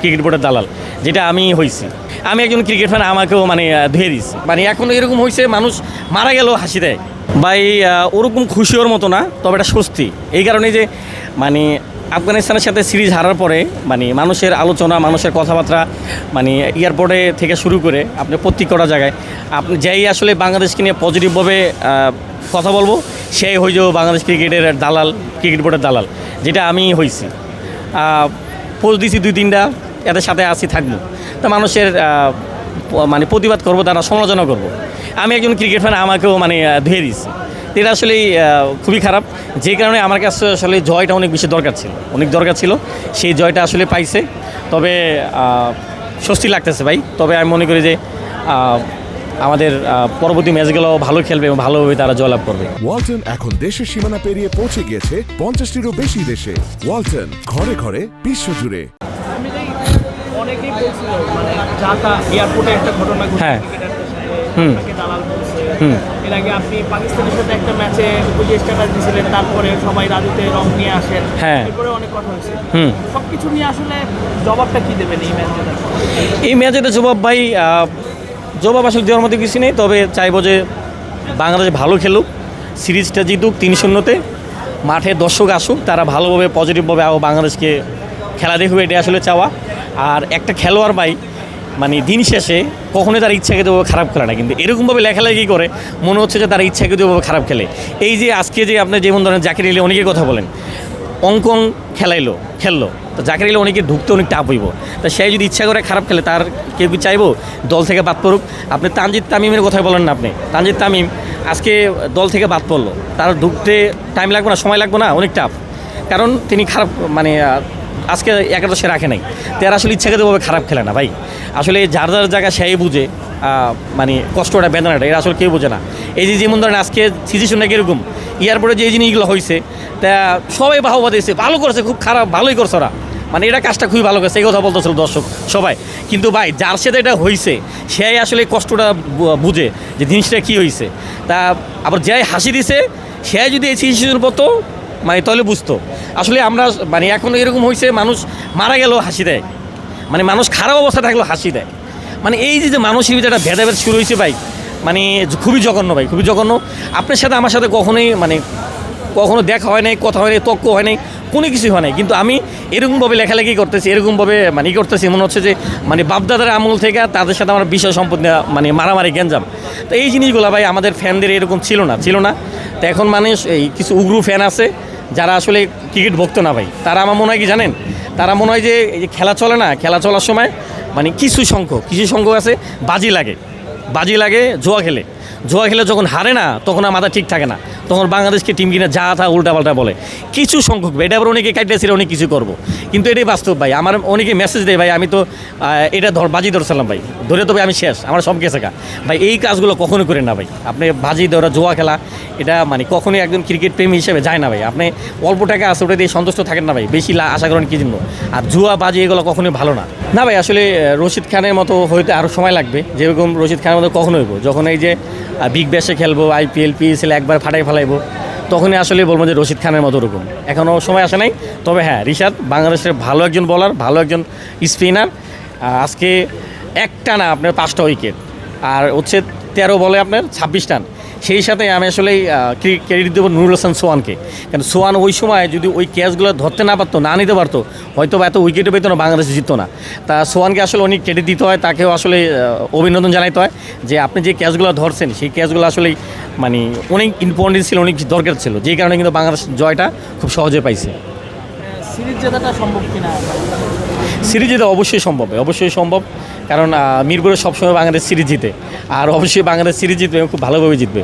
Cricket বোর্ডের দালাল, যেটা আমি হয়েছি আমি একজন ক্রিকেট ফ্যান আমাকেও মানে ধুয়ে দিচ্ছে মানে এখন এরকম হয়েছে মানুষ মারা গেলেও হাসি দেয়। ভাই ওরকম খুশি ওর মতো না, তবে এটা স্বস্তি। এই কারণে যে মানে আফগানিস্তানের সাথে সিরিজ হারার পরে মানে মানুষের আলোচনা, মানুষের কথাবার্তা মানে এয়ারপোর্টে থেকে শুরু করে, আপনি প্রত্যেক প্রত্যেকটা জায়গায়, আপনি যেই আসলে বাংলাদেশকে নিয়ে পজিটিভভাবে কথা বলব, সেই হয়ে যাব বাংলাদেশ ক্রিকেটের দালাল, ক্রিকেট বোর্ডের দালাল, যেটা আমি হয়েছি পোস্ট দিছি দুই তিনটা এদের সাথে আসি থাকব। তা মানুষের মানে প্রতিবাদ করব, তারা সমালোচনা করব। আমি একজন ক্রিকেট ফ্যান আমাকেও মানে ধুয়ে দিচ্ছে এটা আসলে খুবই খারাপ। যে কারণে আমার কাছে আসলে জয়টা অনেক বেশি দরকার ছিল। অনেক দরকার ছিল। সেই জয়টা আসলে পাইছে। তবে স্বস্তি লাগতেছে ভাই। তবে আমি মনে করি যে আমাদের পরবর্তী ম্যাচগুলো ভালো খেলবে এবং ভালোভাবে তারা জয়লাভ করবে। ওয়ালটন এখন দেশের সীমানা পেরিয়ে পৌঁছে গিয়েছে পঞ্চাশটিরও বেশি দেশে। ওয়ালটন ঘরে ঘরে বিশ্বজুড়ে। আমি যে অনেকেই বলছিল মানে ঢাকা এয়ারপোর্টে একটা ঘটনা ঘটে হ্যাঁ। হুম। দালাল বলছে এর আগে আপনি পাকিস্তানের সাথে একটা ম্যাচে যে স্ট্যাটাস দিয়েছিলেন তারপরে সবাই রাজুতে রং নিয়ে আসেন হ্যাঁ। এরপরে অনেক কথা হয়েছে হুম। সব কিছু নিয়ে আসলে জবাবটা কি দেবেন এই ম্যাচ? এই ম্যাচেতে জবাব ভাই জবাব আসলে দেওয়ার মতো কিছু নেই তবে চাইব যে বাংলাদেশ ভালো খেলুক সিরিজটা জিতুক তিন শূন্যতে মাঠে দর্শক আসুক তারা ভালোভাবে পজিটিভভাবে বাংলাদেশকে খেলা দেখবে এটা আসলে চাওয়া আর একটা খেলোয়াড় ভাই মানে দিন শেষে কখনোই তার ইচ্ছাকৃতভাবে খারাপ খেলে না। কিন্তু এরকমভাবে লেখালেখি করে মনে হচ্ছে যে তার ইচ্ছাকৃতভাবে খারাপ খেলে। এই যে আজকে যে আপনি যেমন ধরেন জাকির আলী অনেকে কথা বলেন, অঙ্কন খেলাইলো, খেললো। তো জাকির আলী অনেকে ঢুকতে অনেক টাপ হইব তা সে যদি ইচ্ছা করে খারাপ খেলে, তার কেউ কি চাইব? দল থেকে বাদ পড়ুক। আপনি তানজিদ তামিমের কথাই বলেন না আপনি। তানজিদ তামিম আজকে দল থেকে বাদ পড়ল। তার ঢুকতে টাইম লাগবে না, সময় লাগবে না, অনেক টাফ কারণ তিনি খারাপ মানে আজকে একাদশে রাখে নাই। তার আসলে ইচ্ছাকৃতভাবে খারাপ খেলে না, ভাই। আসলে যার যার জায়গা সেই বুঝে মানে কষ্টটা, বেদনাটা এটা আসলে কেউ বোঝে না। এই যে যেমন ধরেন আজকে সিচুয়েশনটা কীরকম পরে যে এই জিনিসগুলো হয়েছে, তা সবাই বাহবা দিয়েছে, ভালো করেছে, খুব খারাপ, ভালোই করছে ওরা। মানে এটা কাজটা খুবই ভালো করেছে, এই কথা বলতেছিল দর্শক সবাই। কিন্তু ভাই, যার সাথে এটা হয়েছে, সেই আসলে কষ্টটা বুঝে যে জিনিসটা কী হয়েছে। তা আবার যাই হাসি দিছে, সে যদি এই সিচুয়েশন পড়তো মানে তাহলে বুঝতো। আসলে আমরা মানে এখন এরকম হয়েছে মানুষ মারা গেলেও হাসি দেয়। মানে মানুষ খারাপ অবস্থা থাকলেও হাসি দেয়। মানে এই যে যে মানসিক একটা ভেদাভেদ শুরু হয়েছে ভাই মানে খুবই জঘন্য ভাই, খুবই জঘন্য। আপনার সাথে, আমার সাথে কখনোই মানে কখনো দেখা হয় নাই, কথা হয় নাই তক্ক হয় নাই, কোনো কিছুই হয় নাই। কিন্তু আমি এরকমভাবে লেখালেখি করতেছি, এরকমভাবে মানে ই করতেছি, মনে হচ্ছে যে মানে বাপদাদার আমল থেকে তাদের সাথে আমার বিষয় সম্পদ মানে মারামারি, গ্যাঞ্জাম। তো এই জিনিসগুলো ভাই আমাদের ফ্যানদের এরকম ছিল না ছিল না। তো এখন মানুষ, এই কিছু উগ্র ফ্যান আছে যারা আসলে ক্রিকেট ভক্ত না ভাই, তারা আমার মনে হয় কি জানেন? তারা মনে হয় যে এই যে খেলা চলে না, খেলা চলার সময় মানে কিছু সংখ্যক কিছু সংখ্যক আছে, বাজি লাগে। বাজি লাগে, জোয়া খেলে। জোয়া খেলে যখন হারে না, তখন আর মাথা ঠিক থাকে না। তখন বাংলাদেশকে টিম কিনে যা থা উল্টাপাল্টা বলে। কিছু সংখ্যক এটা আবার অনেকে কাটিয়েছিল অনেক কিছু করব। কিন্তু এটাই বাস্তব ভাই, আমার অনেকে মেসেজ দেয় ভাই, আমি তো এটা ধর বাজি ধরছিলাম ভাই, ধরে তবে আমি শেষ, আমার সব গেছে ভাই, এই কাজগুলো কখনো করেন না ভাই। আপনি বাজি ধরা, জোয়া খেলা, এটা মানে কখনোই একজন ক্রিকেট প্রেমী হিসেবে যায় না ভাই। আপনি অল্প টাকা আছে, ওটা দিয়ে সন্তুষ্ট থাকেন না ভাই, বেশি আশা করেন কি জন্য? আর জুয়া, বাজি এগুলো কখনোই ভালো না। না ভাই, আসলে রশিদ খানের মতো হইতে আরও সময় লাগবে, যেরকম রশিদ খানের মতো কখনো হইব। যখন এই যে বিগ ব্যাশে খেলব আইপিএল পিএসএল একবার ফাটাই ফেলাইবো তখনই আসলে বলব যে রশিদ খানের মতো ওরকম। এখনও সময় আসে নাই, তবে হ্যাঁ রিশাদ বাংলাদেশের ভালো একজন বলার ভালো একজন স্পিনার আজকে একটা না, আপনার পাঁচটা উইকেট আর হচ্ছে তেরো বলে আপনার ছাব্বিশ রান। সেই সাথে আমি আসলে ক্রেডিট দেবো নুরুল হাসান সোয়ানকে কারণ সোয়ান ওই সময় যদি ওই ক্যাচগুলো ধরতে না পারতো না নিতে পারতো হয়তো বা এত উইকেটে পেতো না বাংলাদেশ জিততো না। তা সোয়ানকে আসলে অনেক ক্রেডিট দিতে হয় তাকেও আসলে অভিনন্দন জানাইতে হয় যে আপনি যে ক্যাচগুলো ধরছেন সেই ক্যাচগুলো আসলে মানে অনেক ইম্পর্টেন্ট ছিল অনেক দরকার ছিল। যেই কারণে কিন্তু বাংলাদেশ জয়টা খুব সহজে পাইছে। সিরিজ জেতাটা সম্ভব কিনা? সিরিজ জিতে অবশ্যই সম্ভব অবশ্যই সম্ভব। কারণ মিরপুরে সবসময় বাংলাদেশ সিরিজ জিতে। আর অবশ্যই বাংলাদেশ সিরিজ জিতবে এবং খুব ভালোভাবে জিতবে।